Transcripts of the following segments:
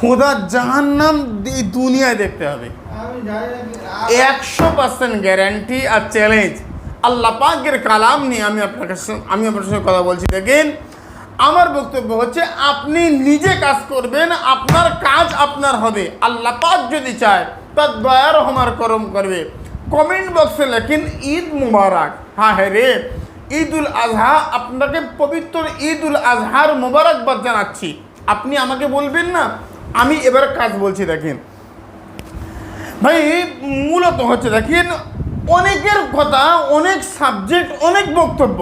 খোদা জাহান্নাম এই দুনিয়ায় দেখতে হবে। একশো পার্সেন্ট গ্যারান্টি আর চ্যালেঞ্জ আল্লাহ পাকের কালাম নিয়ে আমি আপনার কাছে আমি আপনার সঙ্গে কথা বলছি। দেখেন, আমার বক্তব্য হচ্ছে, আপনি নিজে কাজ করবেন, আপনার কাজ আপনার হবে। আল্লাহ পাক যদি চায় তার দয়ার হমার করম করবে। কমেন্ট বক্সে লেখেন, ঈদ মুবারক। হ্যাঁ হ্যাঁ রে। ঈদ উল আজহা, আপনাকে পবিত্র ঈদ উল আজহার মোবারকবাদ জানাচ্ছি। আপনি আমাকে বলবেন না আমি এবার কাজ বলছি, দেখেন। ভাই, মূলত হচ্ছে, দেখেন, অনেকের কথা, অনেক সাবজেক্ট অনেক বক্তব্য,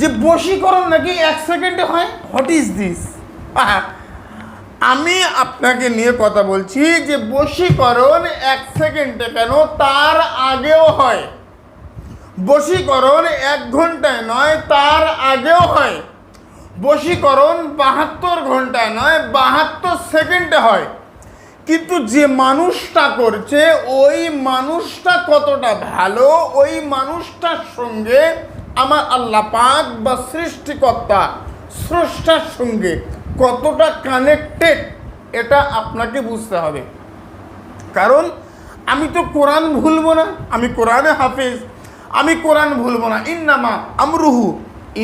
যে বশীকরণ নাকি এক সেকেন্ডে হয়। হোয়াট ইজ দিস আমি আপনাকে নিয়ে কথা বলছি যে বশীকরণ এক সেকেন্ডে কেন তার আগেও হয়? বশীকরণ এক ঘন্টায় নয়, তার আগেও হয়। বশীকরণ বাহাত্তর ঘন্টায় নয়, বাহাত্তর সেকেন্ডে হয়। কিন্তু যে মানুষটা করছে, ওই মানুষটা কতটা ভালো, ওই মানুষটার সঙ্গে আমার আল্লাহ পাক বা সৃষ্টিকর্তা, স্রষ্টার সঙ্গে কতটা কানেক্টেড এটা আপনাকে বুঝতে হবে। কারণ আমি তো কোরআন ভুলবো না, আমি কোরআনে হাফিজ, আমি কোরআন ভুলবো না। ইন্নামা আমরুহু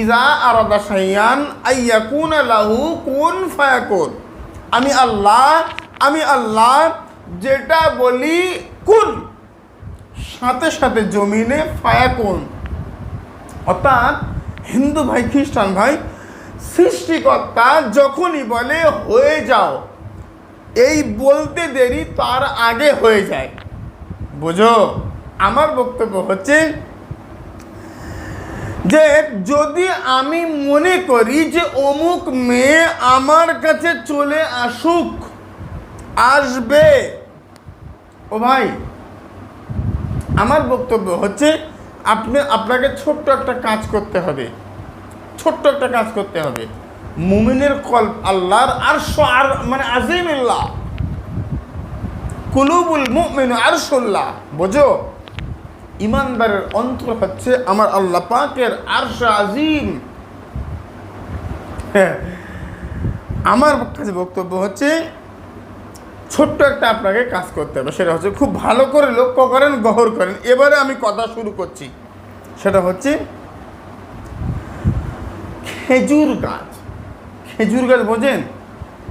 ইজা আরাদা সাইয়ান আইয়াকুন লাহু কোন ফায়াকুন। আমি আল্লাহ আমি আল্লাহ, যেটা বলি কোন। সাথে সাথে জমিনে ফায়াকুন। অর্থাৎ হিন্দু ভাই, খ্রিস্টান ভাই, সৃষ্টিকর্তা যখনই বলে হয়ে যাও, এই বলতে দেরি তার আগে হয়ে যায়। বুঝো? আমার বক্তব্য হচ্ছে যে যদি আমি মনে করি যে অমুক মেয়ে আমার কাছে চলে আসুক, আসবে। ও ভাই, আমার বক্তব্য হচ্ছে আপনি, আপনাকে ছোট্ট একটা কাজ করতে হবে। ছোট্ট একটা কাজ করতে হবে। মুমিনের কল আল্লাহর আর আর মানে আজিমিল্লাহ। কুলুবুল মুমিন আরশুল্লাহ বোঝো? ইমানদারের অন্তর হচ্ছে আমার আল্লাহ পাকের আরশ আজিম। হ্যাঁ। আমার কাছে বক্তব্য হচ্ছে, ছোট্ট একটা আপনাকে কাজ করতে হবে, সেটা হচ্ছে খুব ভালো করে লক্ষ্য করেন, গহর করেন। এবারে আমি কথা শুরু করছি। সেটা হচ্ছে, খেজুর গাছ। খেজুর গাছ বোঝেন?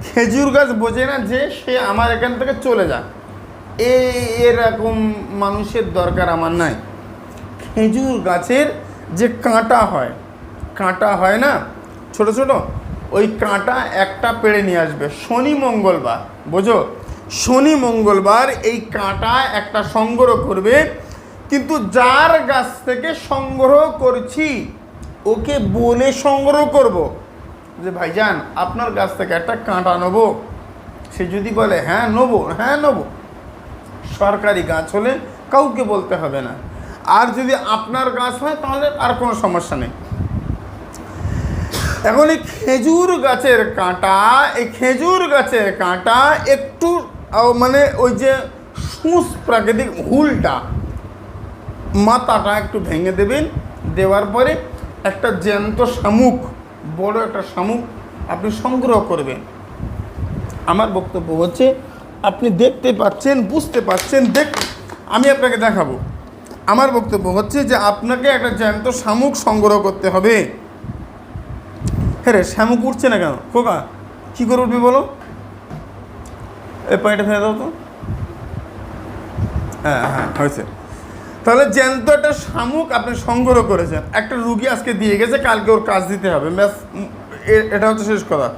খেজুর গাছ বোঝে না যে সে আমার এখান থেকে চলে যাক। এই এরকম মানুষের দরকার আমার নাই। খেজুর গাছের যে কাঁটা হয় কাঁটা হয় না? ছোট ছোট? ওই কাঁটা একটা পেড়ে নিয়ে আসবে। শনি মঙ্গলবার, বোঝো? শনি মঙ্গলবার এই কাঁটা একটা সংগ্রহ করবে, কিন্তু যার গাছ থেকে সংগ্রহ করছি, ওকে বলে সংগ্রহ করব। যে ভাইজান, আপনার গাছ থেকে একটা কাঁটা নেব। সে যদি বলে হ্যাঁ নেব হ্যাঁ নেব। সরকারি গাছ হলে কাউকে বলতে হবে না। আর যদি আপনার গাছ হয়, তাহলে আর কোনো সমস্যা নেই। এখন এই খেজুর গাছের কাঁটা, এই খেজুর গাছের কাঁটা একটু মানে ওই যে সুস প্রাকৃতিক হুলটা, মাথাটা একটু ভেঙে দেবেন। দেওয়ার পরে একটা জ্যান্ত শামুক, বড় একটা শামুক আপনি সংগ্রহ করবেন। আমার বক্তব্য হচ্ছে আপনি দেখতে পাচ্ছেন, বুঝতে পাচ্ছেন, দেখ, আমি আপনাকে দেখাবো। আমার বক্তব্য হচ্ছে যে আপনাকে একটা জ্যান্ত শামুক সংগ্রহ করতে হবে। হ্যাঁ রে, শামুক উঠছে না কেন? খোকা, কী করে উঠবি বলো? এই পানিটা ফেলে দাও তো। হ্যাঁ হ্যাঁ হয়েছে। তাহলে জ্যান্ত একটা শামুক আপনি সংগ্রহ করেছেন। একটা রুগী আজকে দিয়ে গেছে, কালকে ওর কাজ দিতে হবে। ব্যাস এটা হচ্ছে শেষ কথা।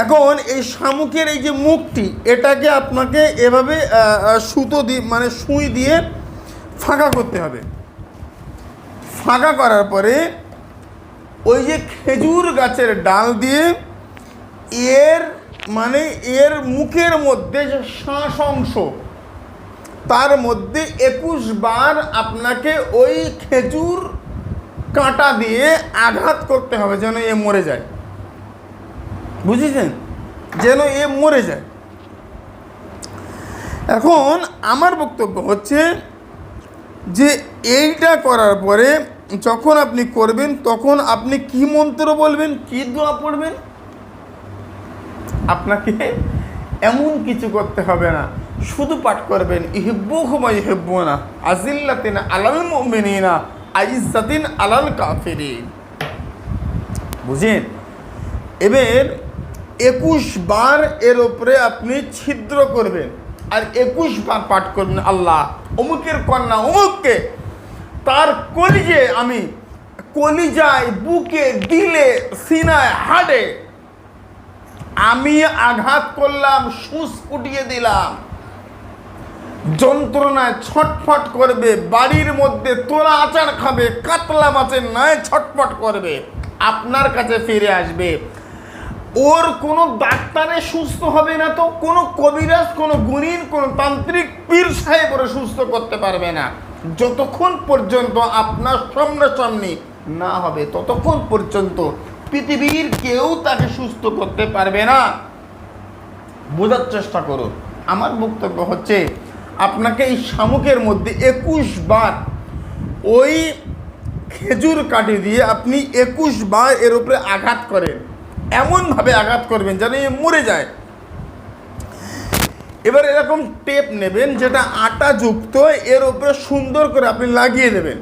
এখন এই শামুকের এই যে মুখটি, এটাকে আপনাকে এভাবে সুতো দিয়ে মানে সুই দিয়ে ফাঁকা করতে হবে। ফাঁকা করার পরে ওই যে খেজুর গাছের ডাল দিয়ে এর মানে এর মুখের মধ্যে যে শ্বাস অংশ, তার মধ্যে একুশ বার আপনাকে ওই খেজুর কাঁটা দিয়ে আঘাত করতে হবে যেন এ মরে যায়। বুঝেছেন? যেন এ মরে যায়। এখন আমার বক্তব্য হচ্ছে যে, এইটা করার পরে যখন আপনি করবেন, তখন আপনি কি মন্ত্র বলবেন, কি দোয়া পড়বেন? আপনাকে এমন কিছু করতে হবে না। শুধু পাঠ করবেন ইহিব্বু হুমা ইহিব্বু না আজিল্লাতিন আলাল মুমিনিনা আইজাতিন আলাল কাফিরিন। বুঝেন? এবার একুশ বার এর উপরে আপনি ছিদ্র করবেন। আর একুশ বার পাঠ করবেন আল্লাহ, অমুকের কন্যা অমুককে। তার কলিজে আমি কলিজায়, বুকে, দিলে, সিনায়, হাড়ে আমি আঘাত করলাম সুস ফুটিয়ে দিলাম। যন্ত্রণায় ছটফট করবে, বাড়ির মধ্যে তোলা আচার খাবে, কাতলা মাছের নয় ছটফট করবে। আপনার কাছে ফিরে আসবে। ওর কোনো ডাক্তারে সুস্থ হবে না তো কোনো কবিরাজ, কোনো গুণিন, কোনো তান্ত্রিক পীর সাহেব ওরা সুস্থ করতে পারবে না। যতক্ষণ পর্যন্ত আপনার সামনাসামনি না হবে, ততক্ষণ পর্যন্ত পৃথিবীর কেউ তাকে সুস্থ করতে পারবে না। বোঝার চেষ্টা করুন। আমার বক্তব্য হচ্ছে, আপনাকে এই শামুকের মধ্যে একুশ বার ওই খেজুর কাঠি দিয়ে আপনি একুশ বার এর উপরে আঘাত করেন। এমনভাবে আঘাত করবেন যেন এ মরে যায়। এবার এরকম টেপ নেবেন যেটা আটা যুক্ত এর উপরে সুন্দর করে আপনি লাগিয়ে দেবেন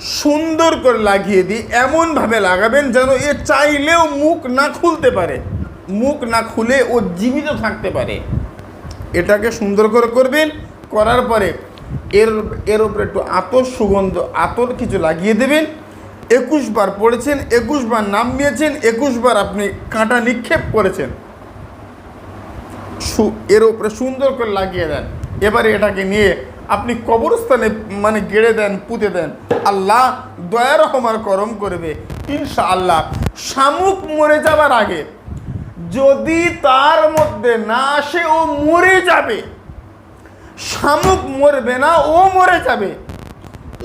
সুন্দর করে লাগিয়ে দিয়ে এমনভাবে লাগাবেন যেন এ চাইলেও মুখ না খুলতে পারে। মুখ না খুলে ও জীবিত থাকতে পারে। এটাকে সুন্দর করে করবেন, করার পরে এর এর উপরে একটু আতর সুগন্ধ, আতর কিছু লাগিয়ে দেবেন। একুশ বার পড়েছেন একুশ বার নাম নিয়েছেন একুশ বার আপনি কাঁটা নিক্ষেপ করেছেন। এর উপরে সুন্দর করে লাগিয়ে দেন। এবারে এটাকে নিয়ে আপনি কবরস্থানে মানে গেড়ে দেন, পুঁতে দেন। আল্লাহ দয়া রহমার করম করবে ইনশা আল্লাহ শামুক মরে যাবার আগে যদি তার মধ্যে না আসে, ও মরে যাবে। শামুক মরবে না, ও মরে যাবে।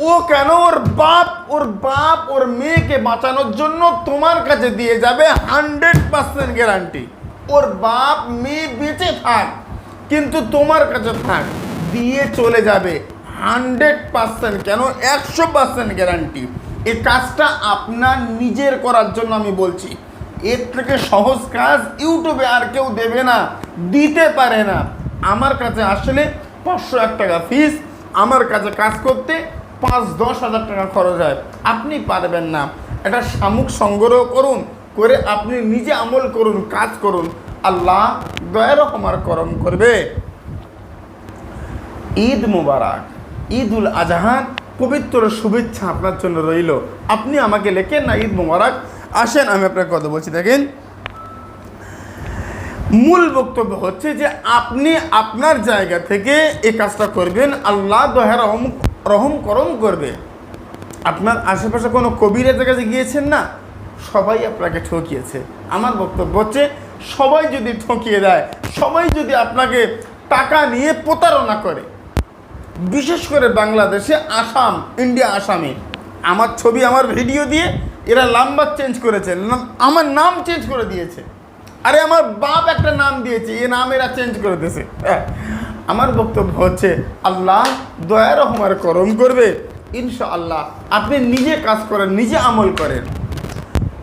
ও কেন ওর বাপ ওর বাপ, ওর মেয়েকে বাঁচানোর জন্য তোমার কাছে দিয়ে যাবে হান্ড্রেড পার্সেন্ট গ্যারান্টি ওর বাপ, মেয়ে বেঁচে থাক, কিন্তু তোমার কাছে থাক, দিয়ে চলে যাবে হান্ড্রেড পার্সেন্ট কেন? একশো পার্সেন্ট গ্যারান্টি এ কাজটা আপনার নিজের করার জন্য আমি বলছি। এর থেকে সহজ কাজ ইউটিউবে আর কেউ দেবে না, দিতে পারে না। আমার কাছে আসলে পাঁচশো এক টাকা ফিস আমার কাছে কাজ করতে পাঁচ দশ হাজার টাকা খরচ হয়। আপনি পারবেন না। এটা শামুক সংগ্রহ করুন, করে আপনি নিজে আমল করুন, কাজ করুন। আল্লাহ দয়া রকমার করম করবে। ঈদ মুবারক ঈদ উল আজহার পবিত্র শুভেচ্ছা আপনার জন্য রইল। আপনি আমাকে লেখেন না ঈদ মুবারক। আসেন, আমি আপনার কথা বলছি। দেখেন, মূল বক্তব্য হচ্ছে যে আপনি আপনার জায়গা থেকে এই কাজটা করবেন। আল্লাহ দয়া রহম করম করবে। আপনার আশেপাশে কোনো কবিরের কাছে গিয়েছেন না, সবাই আপনাকে ঠকিয়েছে। আমার বক্তব্য হচ্ছে, সবাই যদি ঠকিয়ে দেয়, সবাই যদি আপনাকে টাকা নিয়ে প্রতারণা করে, বিশেষ করে বাংলাদেশে আসাম, ইন্ডিয়া আসামে, আমার ছবি, আমার ভিডিও দিয়ে এরা নাম্বার চেঞ্জ করেছে আমার নাম চেঞ্জ করে দিয়েছে। আরে আমার বাপ একটা নাম দিয়েছে, এ নাম এরা চেঞ্জ করে দিয়েছে। আমার বক্তব্য হচ্ছে, আল্লাহ দয়া রহমার করম করবে। ইনশা আল্লাহ আপনি নিজে কাজ করেন, নিজে আমল করেন।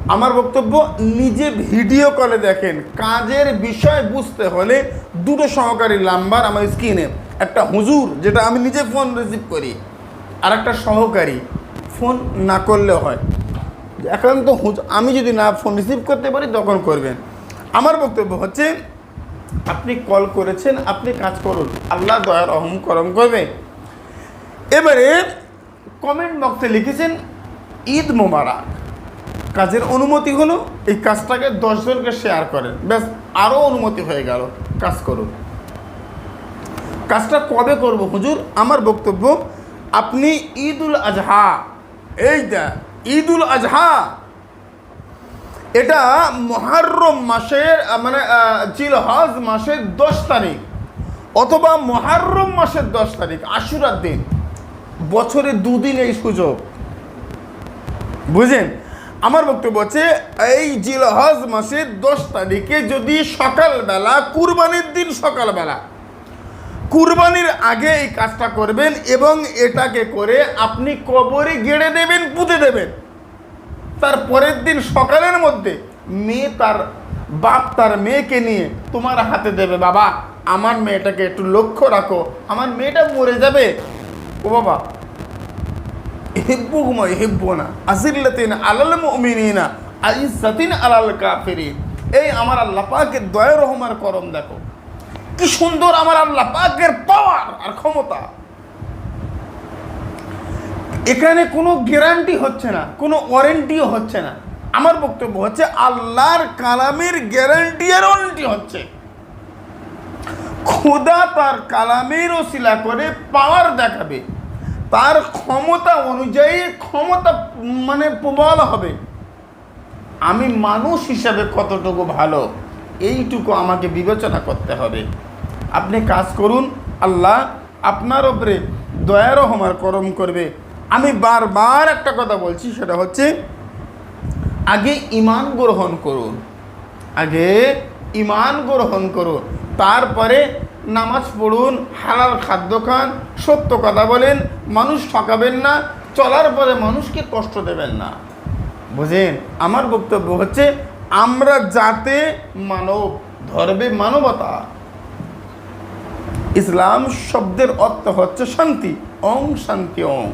আমার বক্তব্য, নিজে ভিডিও কলে দেখেন। কাজের বিষয় বুঝতে হলে দুটো সহকারী নাম্বার আমার স্ক্রিনে। একটা হুজুর, যেটা আমি নিজে ফোন রিসিভ করি আর একটা সহকারী। ফোন না করলে হয়। একান্ত হুজ আমি যদি না ফোন রিসিভ করতে পারি, তখন করবেন। আমার বক্তব্য হচ্ছে আপনি কল করেছেন, আপনি কাজ করুন। আল্লাহ দয়ার অহম করম করবে। এবারে কমেন্ট বক্সে লিখেছেন, ঈদ মোবারক। কাজের অনুমতি হলো, এই কাজটাকে দশজনকে শেয়ার করেন। ব্যাস আরও অনুমতি হয়ে গেল, কাজ করুন। কাজটা কবে করব হুজুর? আমার বক্তব্য, আপনি ঈদ উল আজহা, এই দা ঈদ উল আজহা এটা মহারম মাসের মানে জিলহজ মাসের দশ তারিখ অথবা মহারম মাসের দশ তারিখ, আশুরার দিন। বছরে দুদিন এই সুযোগ। বুঝেন? আমার বক্তব্য হচ্ছে, এই জিলহজ মাসের দশ তারিখে যদি সকালবেলা, কুরবানির দিন সকালবেলা, কুরবানির আগে এই কাজটা করবেন এবং এটাকে করে আপনি কবরে গেড়ে দেবেন, পুঁতে দেবেন। তার পরের দিন সকালের মধ্যে মেয়ে তার বাপ তার মেয়েকে নিয়ে তোমার হাতে দেবে। বাবা, আমার মেয়েটাকে একটু লক্ষ্য রাখো। আমার মেয়েটা মরে যাবে। ও বাবা হিব্বুহুম হিব্বুনা আজিল্লাতিন আলাল মুমিনিনা, আইসাতিন আলাল কাফিরিন। এই আমার আল্লাহ পাকের দয়া রহমার করম দেখো। কি সুন্দর আমার আল্লাহ পাকের পাওয়ার আর ক্ষমতা। এখানে কোনো গ্যারান্টি হচ্ছে না, কোনো ওয়ারেন্টিও হচ্ছে না। আমার বক্তব্য হচ্ছে, আল্লাহর কালামের গ্যারান্টি আর ওয়ারেন্টি হচ্ছে। খোদা তার কালামের ওসিলা করে পাওয়ার দেখাবে। তার ক্ষমতা অনুযায়ী ক্ষমতা মানে প্রবল হবে। আমি মানুষ হিসাবে কতটুকু ভালো, এইটুকু আমাকে বিবেচনা করতে হবে। আপনি কাজ করুন, আল্লাহ আপনার ওপরে দয়া রহমার করম করবে। আমি বারবার একটা কথা বলছি, সেটা হচ্ছে, আগে ইমান গ্রহণ করুন। আগে ইমান গ্রহণ করুন। তারপরে নামাজ পড়ুন, হালাল খাদ্য খান, সত্য কথা বলেন, মানুষ ঠকাবেন না, চলার পরে মানুষকে কষ্ট দেবেন না। বুঝেন? আমার বক্তব্য হচ্ছে, আমরা যাতে মানব, ধর্মে মানবতা। ইসলাম শব্দের অর্থ হচ্ছে শান্তি, অং শান্তি অং।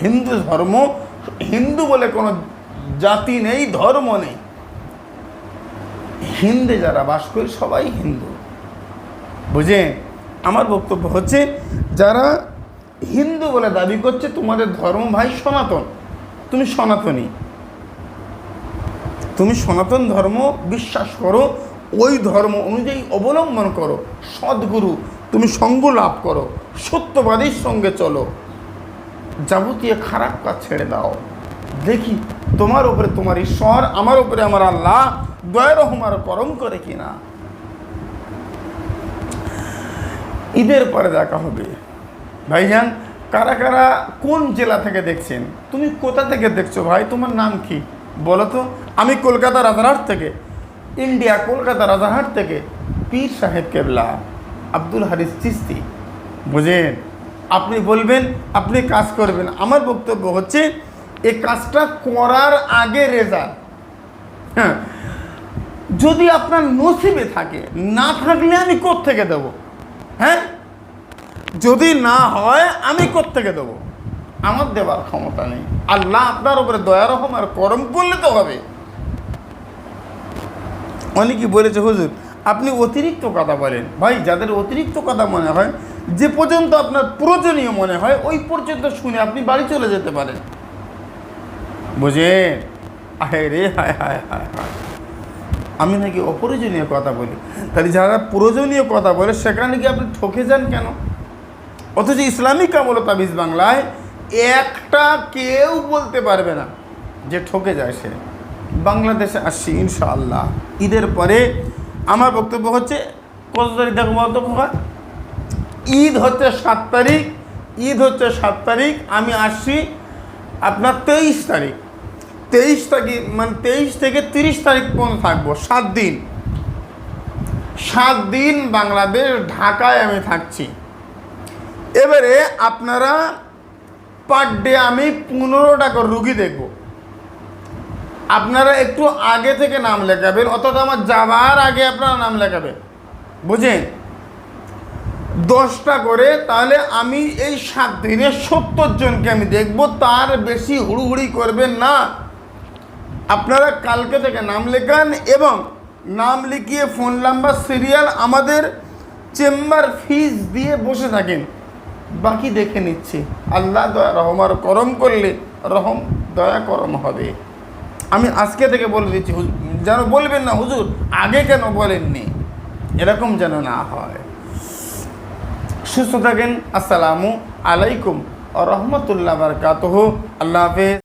হিন্দু ধর্ম, হিন্দু বলে কোনো জাতি নেই, ধর্ম নেই। হিন্দে যারা বাস করে সবাই হিন্দু। বুঝে? আমার বক্তব্য হচ্ছে, যারা হিন্দু বলে দাবি করছে, তোমাদের ধর্ম ভাই সনাতন। তুমি সনাতনী। তুমি সনাতন ধর্ম বিশ্বাস করো, ওই ধর্ম অনুযায়ী অবলম্বন করো, সদ্গুরু। তুমি সঙ্গ লাভ করো, সত্যবাদীর সঙ্গে চলো। যাবতীয় খারাপ কাজ ছেড়ে দাও। দেখি তোমার উপরে তোমার ঈশ্বর, আমার উপরে আমার আল্লাহ দয়া রহমার করম করে কিনা। ঈদের পরে দেখা হবে। ভাইজান, কারা কারা কোন জেলা থেকে দেখছেন? তুমি কোথা থেকে দেখছ ভাই? তোমার নাম কি? বলো তো। আমি কলকাতা রাজারহাট থেকে। ইন্ডিয়া, কলকাতা রাজারহাট থেকে পীর সাহেব কেবলা, আব্দুল হারিস চিস্তি। বুঝেন? আপনি বলবেন, আপনি কাজ করবেন। আমার বক্তব্য হচ্ছে, এই কাজটা করার আগে রেজাল্ট হ্যাঁ যদি আপনার নসিবে থাকে, না থাকলে আমি থেকে দেব? হ্যাঁ যদি না হয়, আমি থেকে দেব? আমার দেওয়ার ক্ষমতা নেই। আল্লাহ আপনার উপরে দয়া রকম আর করম করলে তো হবে। অনেকেই বলেছে, হুজুর, আপনি অতিরিক্ত কথা বলেন। ভাই, যাদের অতিরিক্ত কথা মনে হয় যে পর্যন্ত আপনার প্রয়োজনীয় মনে হয়, ওই পর্যন্ত শুনে আপনি বাড়ি চলে যেতে পারেন। বুঝে আহে রে হায় হায় হায় হায় আমি নাকি অপ্রয়োজনীয় কথা বলি। তাহলে যারা প্রয়োজনীয় কথা বলে, সেখানে কি আপনি ঠকে যান কেন? অথচ ইসলামিক আমল তাবিজ বাংলায় একটা কেউ বলতে পারবে না যে ঠকে যায় সে। বাংলাদেশে আসছি ইনশাআল্লাহ। ঈদের পরে আমার বক্তব্য হচ্ছে, কত তারিখ দেখো বলতো খোকা? ঈদ হচ্ছে সাত তারিখ, ঈদ হচ্ছে সাত তারিখ, আমি আসছি আপনার তেইশ তারিখ। তেইশ তারিখ মানে তেইশ থেকে তিরিশ তারিখ পর্যন্ত থাকব, সাত দিন। সাত দিন বাংলাদেশ, ঢাকায় আমি থাকছি। এবারে আপনারা পার ডে আমি পনেরোটা করে রুগী দেখব। আপনারা একটু আগে থেকে নাম লেখাবেন, অর্থাৎ আমার যাওয়ার আগে আপনারা নাম লেখাবেন। বুঝেন? দশটা করে, তাহলে আমি এই সাত দিনে সত্তর জনকে আমি দেখব, তার বেশি হুড়ুহুড়ি করবেন না। আপনারা কালকে থেকে নাম লেখান এবং নাম লিখিয়ে ফোন নাম্বার, সিরিয়াল আমাদের চেম্বার ফিজ দিয়ে বসে থাকেন। বাকি দেখে নিচ্ছি। আল্লাহ দয়া রহমার করম করলে রহম, দয়া, করম হবে। আমি আজকে থেকে বলে দিচ্ছি যেন বলবেন না, হুজুর, আগে কেন বলেননি? এরকম যেন না হয়। সুস্থ থাকেন। আসসালামু আলাইকুম রহমতুল্লাহ বারকাতহ। আল্লাহ হাফেজ।